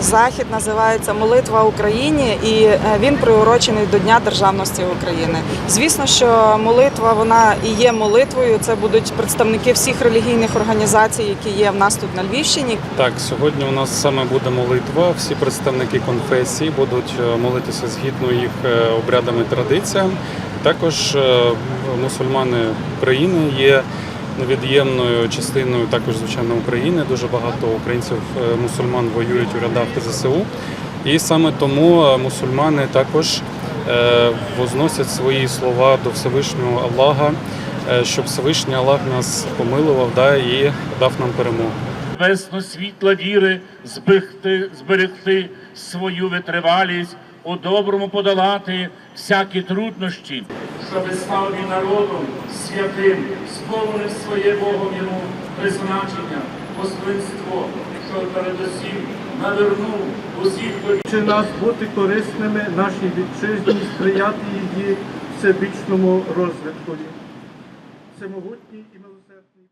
захід називається Молитва Україні, і е, він приурочений до Дня державності України. Звісно, що молитва вона і є молитвою. Це будуть представники всіх релігійних організацій, які є в нас тут на Львівщині. Так, сьогодні у нас саме буде молитва. Всі представники конфесій будуть е, молитися згідно їх е, обрядам і традиціям. Також мусульмани України є невід'ємною частиною також звичайно України. Дуже багато українців е, мусульман воюють у рядах ЗСУ. І саме тому е, мусульмани також е, возносять свої слова до Всевишнього Аллаха, щоб Всевишній Аллах нас помилував да, і дав нам перемогу. Весно світла віри зберегти, зберегти свою витривалість, у доброму подолати всякі труднощі, щоби став він народом святим, сповнив своє Богом йому призначення, послинство, що передусім навернув усіх до Чи нас бути корисними нашій вітчизні, сприяти її всебічному розвитку. Всемогутній і милосердний.